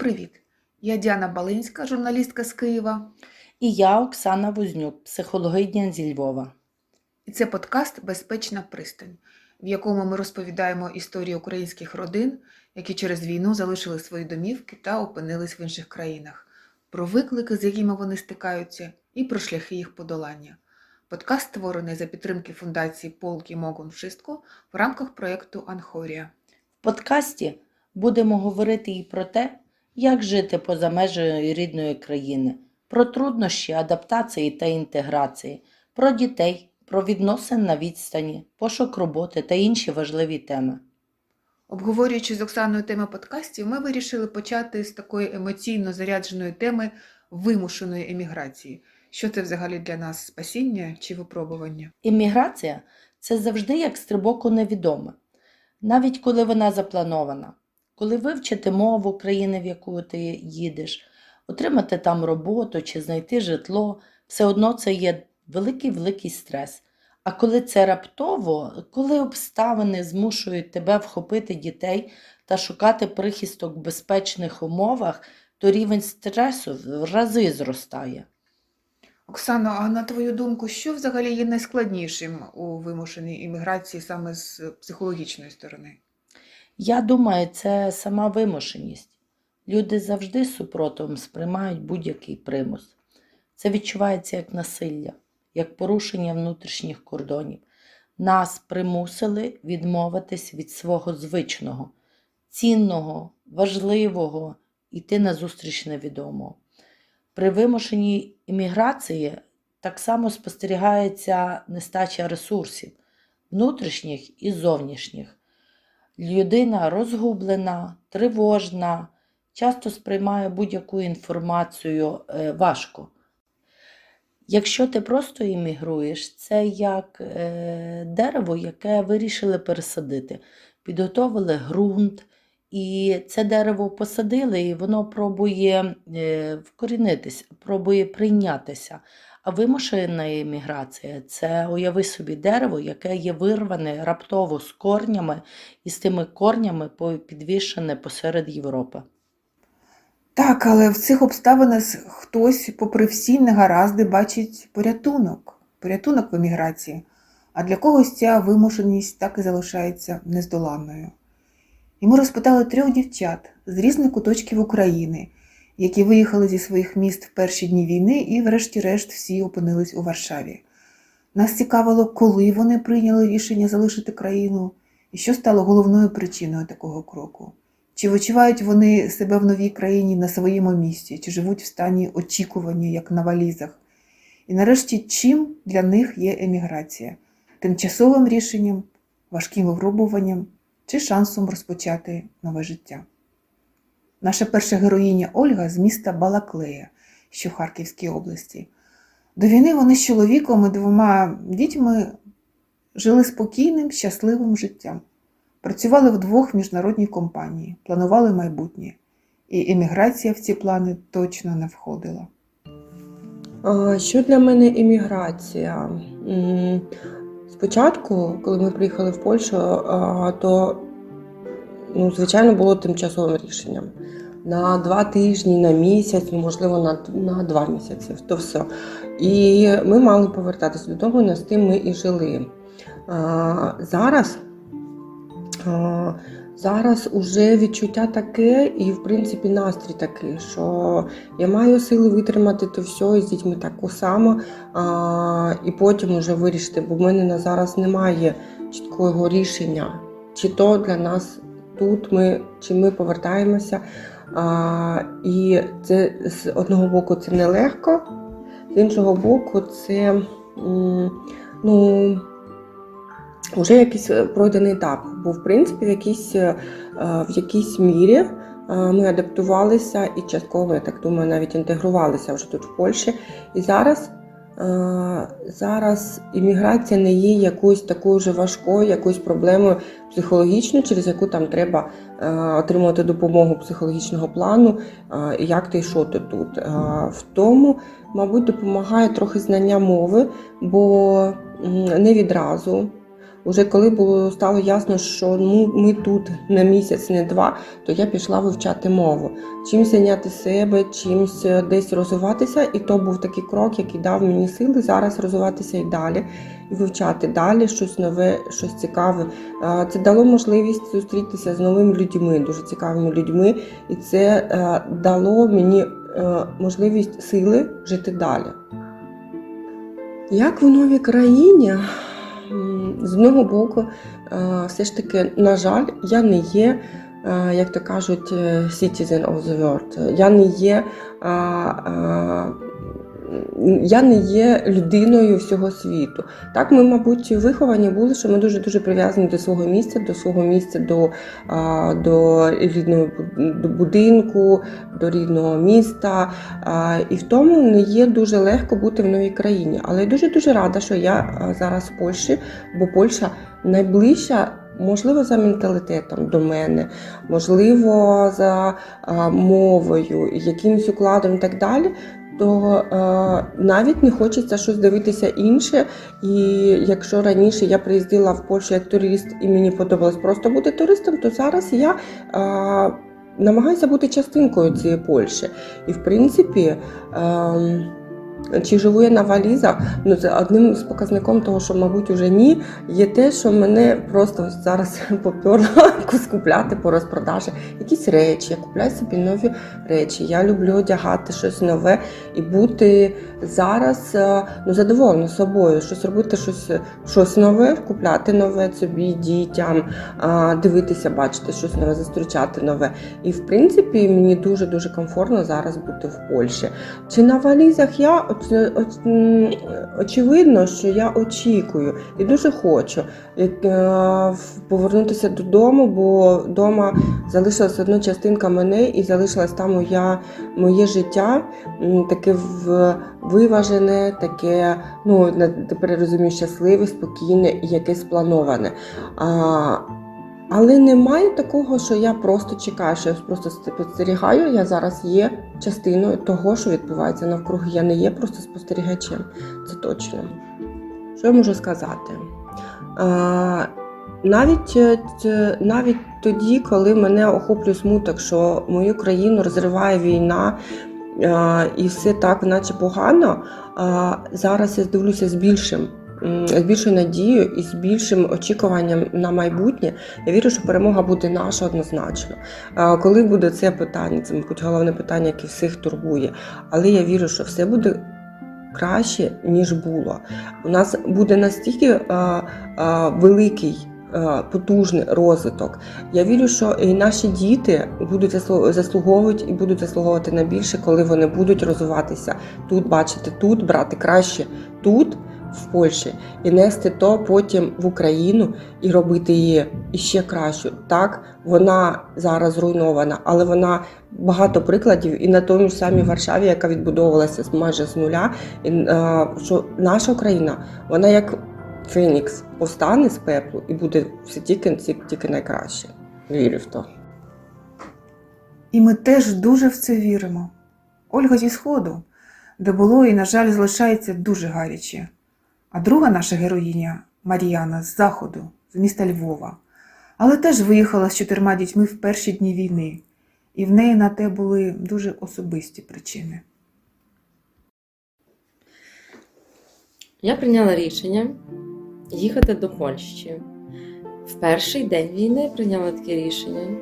привіт! Я Діана Балинська, журналістка з Києва, І я, Оксана Вознюк, психологиня зі Львова. і це подкаст Безпечна пристань, в якому ми розповідаємо історії українських родин, які через війну залишили свої домівки та опинились в інших країнах, про виклики, з якими вони стикаються, і про шляхи їх подолання. Подкаст створений за підтримки фундації Полки Могун Вшистко в рамках проєкту Анхорія. В подкасті будемо говорити і про те, як жити поза межею рідної країни, про труднощі адаптації та інтеграції, про дітей, про відносин на відстані, пошук роботи та інші важливі теми. Обговорюючи з Оксаною теми подкастів, ми вирішили почати з такої емоційно зарядженої теми вимушеної еміграції. Що це взагалі для нас спасіння чи випробування? Імміграція це завжди як стрибок у невідоме, навіть коли вона запланована. Коли вивчити мову країни, в яку ти їдеш, отримати там роботу чи знайти житло, все одно це є великий-великий стрес. А коли це раптово, коли обставини змушують тебе вхопити дітей та шукати прихисток в безпечних умовах, то рівень стресу в рази зростає. Оксано, а на твою думку, що взагалі є найскладнішим у вимушеній імміграції саме з психологічної сторони? Я думаю, це сама вимушеність. Люди завжди супротивом сприймають будь-який примус. Це відчувається як насилля, як порушення внутрішніх кордонів. Нас примусили відмовитись від свого звичного, цінного, важливого, йти назустріч невідомого. При вимушеній імміграції так само спостерігається нестача ресурсів, внутрішніх і зовнішніх. Людина розгублена, тривожна, часто сприймає будь-яку інформацію е, важко. Якщо ти просто іммігруєш, це як е, дерево, яке вирішили пересадити. Підготовили ґрунт, і це дерево посадили, і воно пробує е, вкорінитися, пробує прийнятися. А вимушена імміграція це уяви собі дерево, яке є вирване раптово з корнями, і з тими корнями підвішене посеред Європи. Так, але в цих обставинах хтось, попри всі негаразди, бачить порятунок, порятунок в еміграції, а для когось ця вимушеність так і залишається нездоланною. І ми розпитали трьох дівчат з різних куточків України, які виїхали зі своїх міст в перші дні війни і, врешті-решт, всі опинились у Варшаві. Нас цікавило, коли вони прийняли рішення залишити країну, і що стало головною причиною такого кроку. Чи відчувають вони себе в новій країні на своєму місці, чи живуть в стані очікування, як на валізах? І нарешті, чим для них є еміграція? Тимчасовим рішенням, важким випробуванням чи шансом розпочати нове життя? Наша перша героїня Ольга з міста Балаклея, що в Харківській області. До війни вони з чоловіком і двома дітьми жили спокійним, щасливим життям. Працювали в міжнародній компанії, планували майбутнє, і еміграція в ці плани точно не входила. Що для мене імміграція? Спочатку, коли ми приїхали в Польщу, то, ну, звичайно, було тимчасовим рішенням. На два тижні, на місяць, ну, можливо, на, на два місяці, то все. І ми мали повертатися додому, і з тим ми і жили. А, Зараз а, Зараз уже відчуття таке, і в принципі настрій такий, що я маю сили витримати то все і з дітьми таку само, а, і потім вже вирішити, бо в мене на зараз немає чіткого рішення, чи то для нас тут ми, чи ми повертаємося. А, і це з одного боку це нелегко, з іншого боку, це ну. Вже якийсь е, пройдений етап, бо в принципі в якійсь, е, в якійсь мірі е, ми адаптувалися і частково, я так думаю, навіть інтегрувалися вже тут в Польщі. І зараз, е, зараз імміграція не є якоюсь такою вже важкою, якоюсь проблемою психологічною, через яку там треба е, отримувати допомогу психологічного плану, е, як ти і що ти тут. Е, В тому, мабуть, допомагає трохи знання мови, бо не відразу. Уже коли було стало ясно, що ну, ми тут на місяць, не два, то я пішла вивчати мову. Чимсь зайняти себе, чимсь е, десь розвиватися, і то був такий крок, який дав мені сили зараз розвиватися і далі, і вивчати далі щось нове, щось цікаве. Це дало можливість зустрітися з новими людьми, дуже цікавими людьми, і це е, дало мені е, можливість сили жити далі. Як в новій країні, з одного боку, е, все ж таки, на жаль, я не є, е, як то кажуть, е, citizen of the world. Я не є, я не є людиною всього світу. Так, ми, мабуть, виховані були, що ми дуже дуже прив'язані до свого місця, до свого місця, до, до рідного до будинку, до рідного міста. І в тому не є дуже легко бути в новій країні. Але я дуже дуже рада, що я зараз в Польщі, бо Польща найближча. Можливо, за менталітетом до мене, можливо, за а, мовою, якимось укладом і так далі. То е, навіть не хочеться щось дивитися інше. І якщо раніше я приїздила в Польщу як турист і мені подобалось просто бути туристом, то зараз я е, намагаюся бути частинкою цієї Польщі. І в принципі, ем, чи живу я на валізах, ну це одним з показником того, що, мабуть, уже ні, є те, що мене просто зараз поперло скупляти по розпродажі якісь речі. Я купляю собі нові речі. Я люблю одягати щось нове і бути зараз е, ну, задоволена собою, щось робити, щось, щось нове, купляти нове собі, дітям, дивитися, бачити щось нове, зустрічати нове. І в принципі мені дуже дуже комфортно зараз бути в Польщі. Чи на валізах я очевидно, що я очікую і дуже хочу е, повернутися додому, бо вдома залишилася одна частинка мене і залишилась там моя, моє життя, таке виважене, таке, ну тепер розумію, щасливе, спокійне і якесь сплановане. Але немає такого, що я просто чекаю, що я просто спостерігаю. Я зараз є частиною того, що відбувається навкруги. Я не є просто спостерігачем. Це точно. Що я можу сказати? А, навіть, е, навіть тоді, коли мене охоплює смуток, що мою країну розриває війна. І все так, наче погано. а, Зараз я дивлюся з більшим, з більшою надією і з більшим очікуванням на майбутнє. Я вірю, що перемога буде наша однозначно. Коли буде це питання, це, мабуть, головне питання, яке всіх турбує. Але я вірю, що все буде краще, ніж було. У нас буде настільки а, а, великий. а, Потужний розвиток. Я вірю, що і наші діти будуть заслу- заслуговують і будуть заслуговувати на більше, коли вони будуть розвиватися тут, бачити тут, брати краще тут, в Польщі, і нести то потім в Україну і робити її іще кращою. Так, вона зараз зруйнована, але вона багато прикладів і на тому ж самій Варшаві, яка відбудовувалася майже з нуля, і, е, що наша Україна, вона як Фенікс повстане з пеплу і буде все тільки, тільки, найкраще. Вірю в то. І ми теж дуже в це віримо. Ольга зі Сходу, де було і, на жаль, залишається дуже гаряче. А друга наша героїня Мар'яна з Заходу, з міста Львова, але теж виїхала з чотирма дітьми в перші дні війни, і в неї на те були дуже особисті причини. Я прийняла рішення їхати до Польщі. В перший день війни прийняла таке рішення.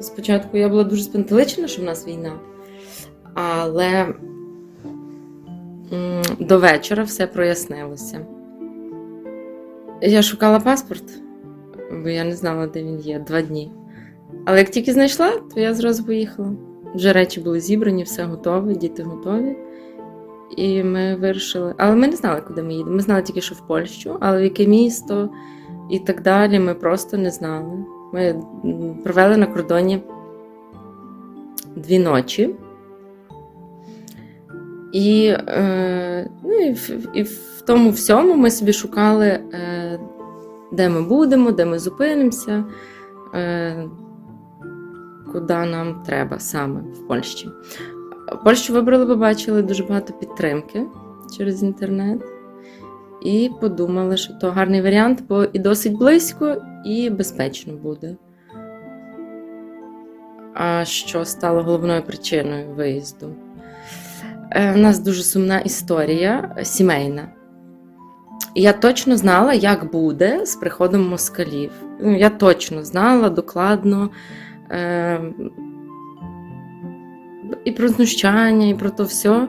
Спочатку я була дуже спантеличена, що в нас війна, але до вечора все прояснилося. Я шукала паспорт, бо я не знала, де він є два дні. Але як тільки знайшла, то я зразу поїхала. Вже речі були зібрані, все готове, діти готові. І ми вирішили. Але ми не знали, куди ми їдемо. Ми знали тільки, що в Польщу, але в яке місто і так далі. Ми просто не знали. Ми провели на кордоні дві ночі. І, е, ну, і, в, і в тому всьому ми собі шукали, е, де ми будемо, де ми зупинимося, е, куди нам треба саме в Польщі. Польщу вибрали, бо бачили дуже багато підтримки через інтернет. І подумали, що то гарний варіант, бо і досить близько, і безпечно буде. А що стало головною причиною виїзду? Е, У нас дуже сумна історія е, сімейна. Я точно знала, як буде з приходом москалів. Ну, Я точно знала докладно е, і про знущання, і про то все,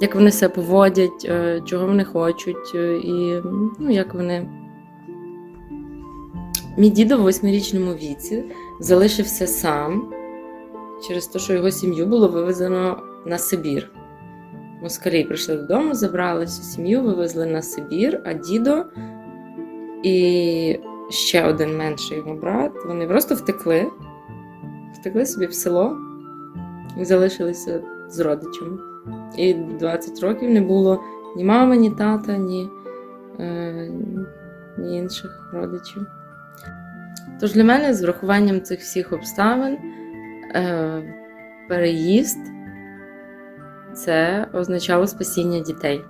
як вони себе поводять, е, чого вони хочуть, е, і ну, як вони. Мій дідо в восьмирічному віці залишився сам через те, що його сім'ю було вивезено на Сибір. Москалі прийшли додому, забрали всю сім'ю, вивезли на Сибір, а дідо і ще один менший його брат. Вони просто втекли, втекли собі в село і залишилися з родичами. І 20 років не було ні мами, ні тата, ні, е, ні інших родичів. Тож для мене з врахуванням цих всіх обставин е, переїзд це означало спасіння дітей.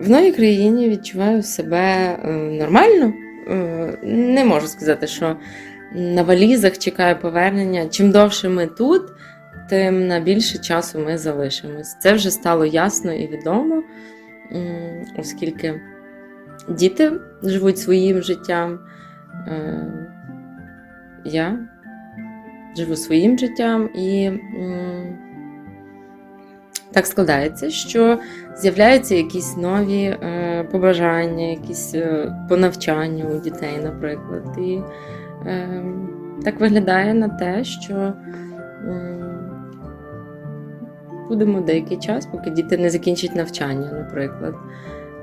В новій країні відчуваю себе е, нормально. Е, Не можу сказати, що на валізах чекаю повернення. Чим довше ми тут, тим на більше часу ми залишимось. Це вже стало ясно і відомо, оскільки діти живуть своїм життям. е, Я живу своїм життям і. Так складається, що з'являються якісь нові е, побажання, якісь е, по навчанню у дітей, наприклад. І е, так виглядає на те, що будемо деякий час, поки діти не закінчать навчання, наприклад.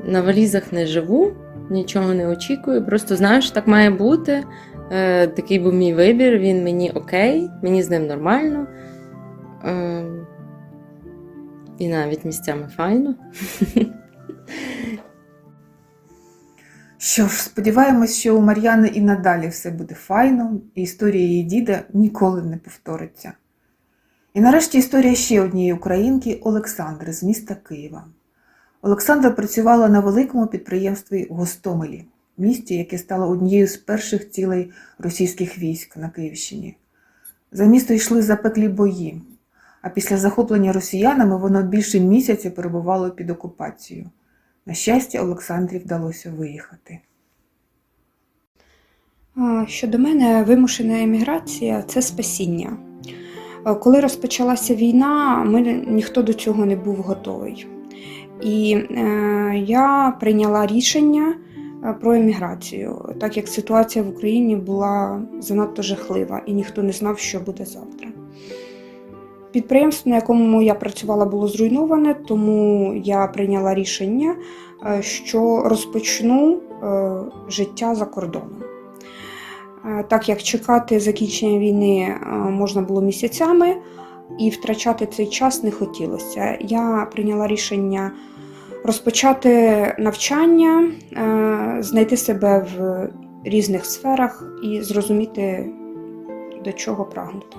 На валізах не живу, нічого не очікую, просто знаю, що так має бути. Такий був мій вибір, він мені окей, мені з ним нормально. І навіть місцями файно. Що ж, сподіваємось, що у Мар'яни і надалі все буде файно, і історія її діда ніколи не повториться. І нарешті історія ще однієї українки Олександри з міста Києва. Олександра працювала на великому підприємстві в Гостомелі, місті, яке стало однією з перших цілей російських військ на Київщині. За місто йшли запеклі бої, а після захоплення росіянами воно більше місяця перебувало під окупацією. На щастя, Олександрі вдалося виїхати. Щодо мене, вимушена еміграція це спасіння. Коли розпочалася війна, ми ніхто до цього не був готовий. І е, я прийняла рішення е, про еміграцію, так як ситуація в Україні була занадто жахлива і ніхто не знав, що буде завтра. Підприємство, на якому я працювала, було зруйноване, тому я прийняла рішення, е, що розпочну е, життя за кордоном. Е, Так як чекати закінчення війни можна було місяцями, і втрачати цей час не хотілося. Я прийняла рішення розпочати навчання, знайти себе в різних сферах і зрозуміти, до чого прагнути.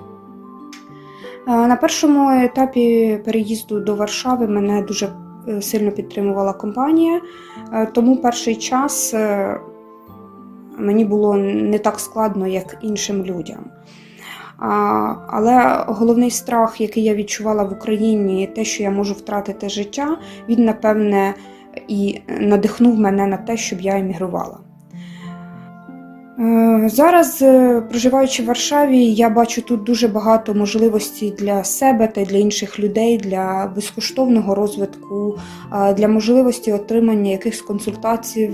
Е, На першому етапі переїзду до Варшави мене дуже е, сильно підтримувала компанія, е, тому перший час мені було не так складно, як іншим людям. Але головний страх, який я відчувала в Україні, те, що я можу втратити життя, він, напевне, і надихнув мене на те, щоб я емігрувала. Е, Зараз, е, проживаючи в Варшаві, я бачу тут дуже багато можливостей для себе та для інших людей, для безкоштовного розвитку, для можливості отримання якихось консультацій,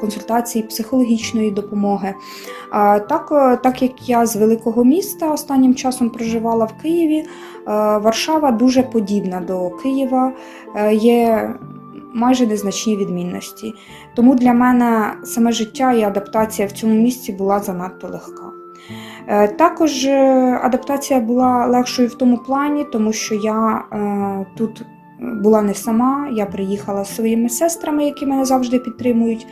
консультацій психологічної допомоги. Так, е, так як я з великого міста останнім часом проживала в Києві, Варшава дуже подібна до Києва, є майже незначні відмінності. Тому для мене саме життя і адаптація в цьому місці була занадто легка. Е, Також е, адаптація була легшою в тому плані, тому що я е, тут була не сама, я приїхала з своїми сестрами, які мене завжди підтримують.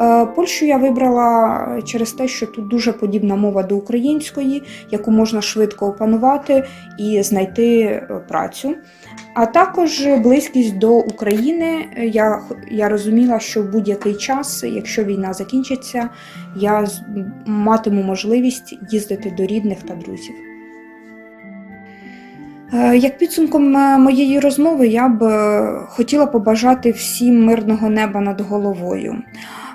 Е, Польщу я вибрала через те, що тут дуже подібна мова до української, яку можна швидко опанувати і знайти е, працю. А також близькість до України. Я, я розуміла, що в будь-який час, якщо війна закінчиться, я матиму можливість їздити до рідних та друзів. Е, Як підсумком е, моєї розмови, я б е, хотіла побажати всім мирного неба над головою,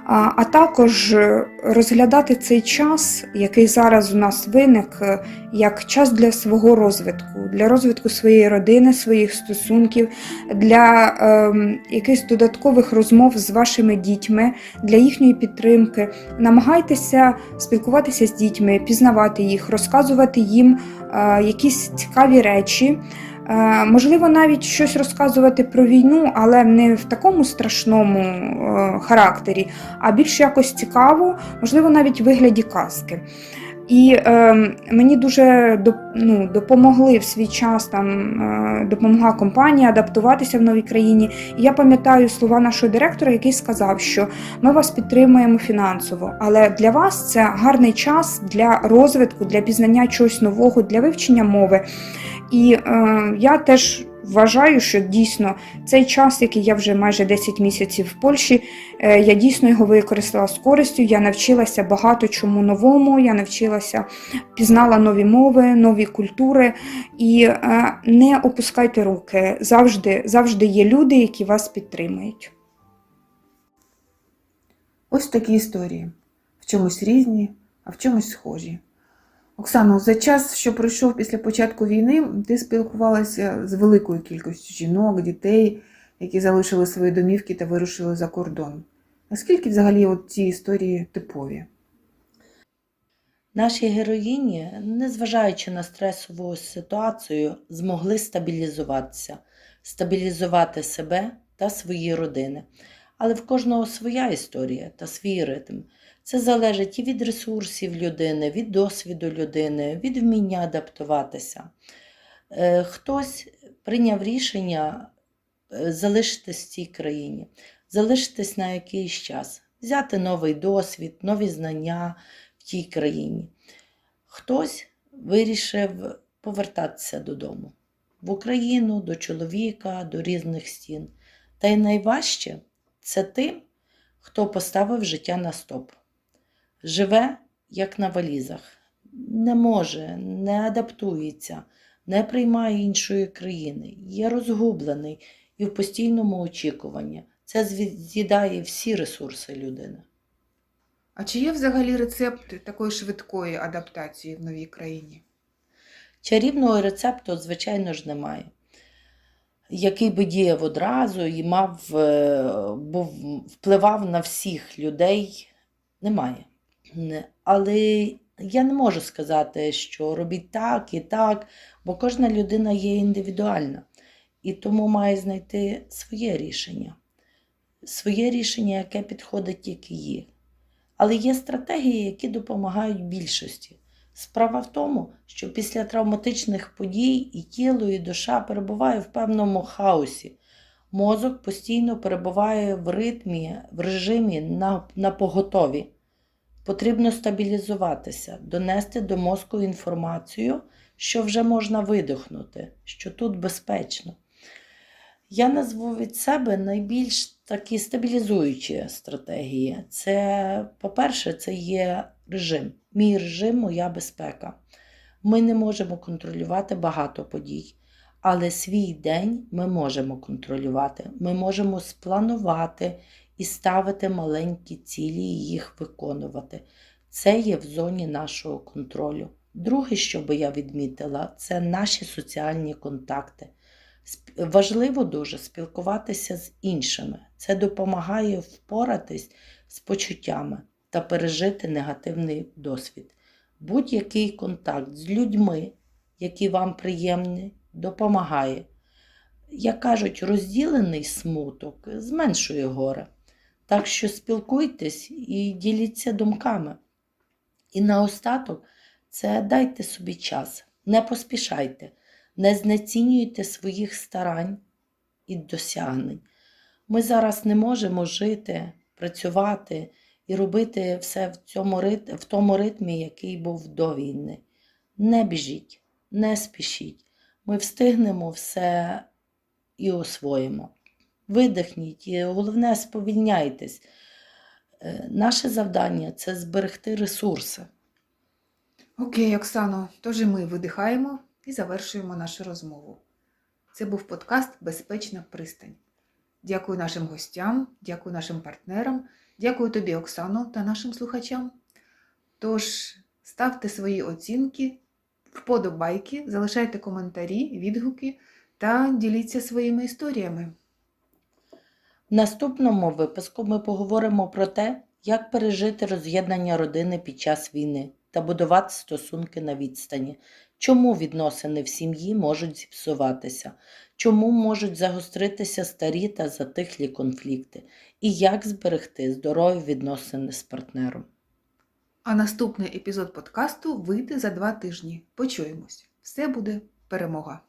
а, також е, розглядати цей час, який зараз у нас виник, е, як час для свого розвитку, для розвитку своєї родини, своїх стосунків, для ем, якихось додаткових розмов з вашими дітьми, для їхньої підтримки. Намагайтеся спілкуватися з дітьми, пізнавати їх, розказувати їм е, якісь цікаві речі. Е, Можливо, навіть щось розказувати про війну, але не в такому страшному е, характері, а більш якось цікаво, можливо, навіть в вигляді казки. І е, мені дуже ну, допомогли в свій час там е, допомогла компанія адаптуватися в новій країні. І я пам'ятаю слова нашого директора, який сказав, що ми вас підтримуємо фінансово, але для вас це гарний час для розвитку, для пізнання чогось нового, для вивчення мови. І е, я теж вважаю, що дійсно цей час, який я вже майже 10 місяців в Польщі, е, я дійсно його використала з користю. Я навчилася багато чому новому. Я навчилася, пізнала нові мови, нові культури. І е, не опускайте руки. Завжди, завжди є люди, які вас підтримують. Ось такі історії. В чомусь різні, а в чомусь схожі. Оксано, за час, що пройшов після початку війни, ти спілкувалася з великою кількістю жінок, дітей, які залишили свої домівки та вирушили за кордон. Наскільки взагалі от ці історії типові? Наші героїні, незважаючи на стресову ситуацію, змогли стабілізуватися, стабілізувати себе та свої родини. Але в кожного своя історія та свій ритм. Це залежить і від ресурсів людини, від досвіду людини, від вміння адаптуватися. Е, Хтось прийняв рішення е, залишитись в цій країні, залишитись на якийсь час, взяти новий досвід, нові знання в тій країні. Хтось вирішив повертатися додому, в Україну, до чоловіка, до різних стін. Та й найважче це тим, хто поставив життя на стоп. Живе, як на валізах, не може, не адаптується, не приймає іншої країни, є розгублений і в постійному очікуванні. Це з'їдає всі ресурси людини. А чи є взагалі рецепт такої швидкої адаптації в новій країні? Чарівного рецепту, звичайно ж, немає. Який би діяв одразу і мав, е, був, впливав на всіх людей, немає. Але я не можу сказати, що робіть так і так, бо кожна людина є індивідуальна і тому має знайти своє рішення. Своє рішення, яке підходить тільки їй. Але є стратегії, які допомагають більшості. Справа в тому, що після травматичних подій і тіло, і душа перебуває в певному хаосі. Мозок постійно перебуває в ритмі, в режимі на, на поготові. Потрібно стабілізуватися, донести до мозку інформацію, що вже можна видихнути, що тут безпечно. Я назву від себе найбільш такі стабілізуючі стратегії. Це, по-перше, це є режим. Мій режим, моя безпека. Ми не можемо контролювати багато подій, але свій день ми можемо контролювати. Ми можемо спланувати і ставити маленькі цілі і їх виконувати. Це є в зоні нашого контролю. Друге, що би я відмітила, це наші соціальні контакти. Важливо дуже спілкуватися з іншими. Це допомагає впоратись з почуттями та пережити негативний досвід. Будь-який контакт з людьми, які вам приємні, допомагає. Як кажуть, розділений смуток зменшує горе. Так що спілкуйтесь і діліться думками. І наостаток це дайте собі час, не поспішайте, не знецінюйте своїх старань, і досягнень. Ми зараз не можемо жити, працювати і робити все в, цьому в тому ритмі, який був до війни. Не біжіть, не спішіть. Ми встигнемо все і освоїмо. Видихніть головне сповільняйтесь. Е, Наше завдання це зберегти ресурси. Окей, Оксано, тож і ми видихаємо і завершуємо нашу розмову. Це був подкаст Безпечна пристань. Дякую нашим гостям, дякую нашим партнерам, дякую тобі, Оксано, та нашим слухачам. Тож ставте свої оцінки, вподобайки, залишайте коментарі, відгуки та діліться своїми історіями. Наступному випуску ми поговоримо про те, як пережити роз'єднання родини під час війни та будувати стосунки на відстані, чому відносини в сім'ї можуть зіпсуватися, чому можуть загостритися старі та затихлі конфлікти, і як зберегти здорові відносини з партнером. А наступний епізод подкасту вийде за два тижні. Почуємось. Все буде перемога!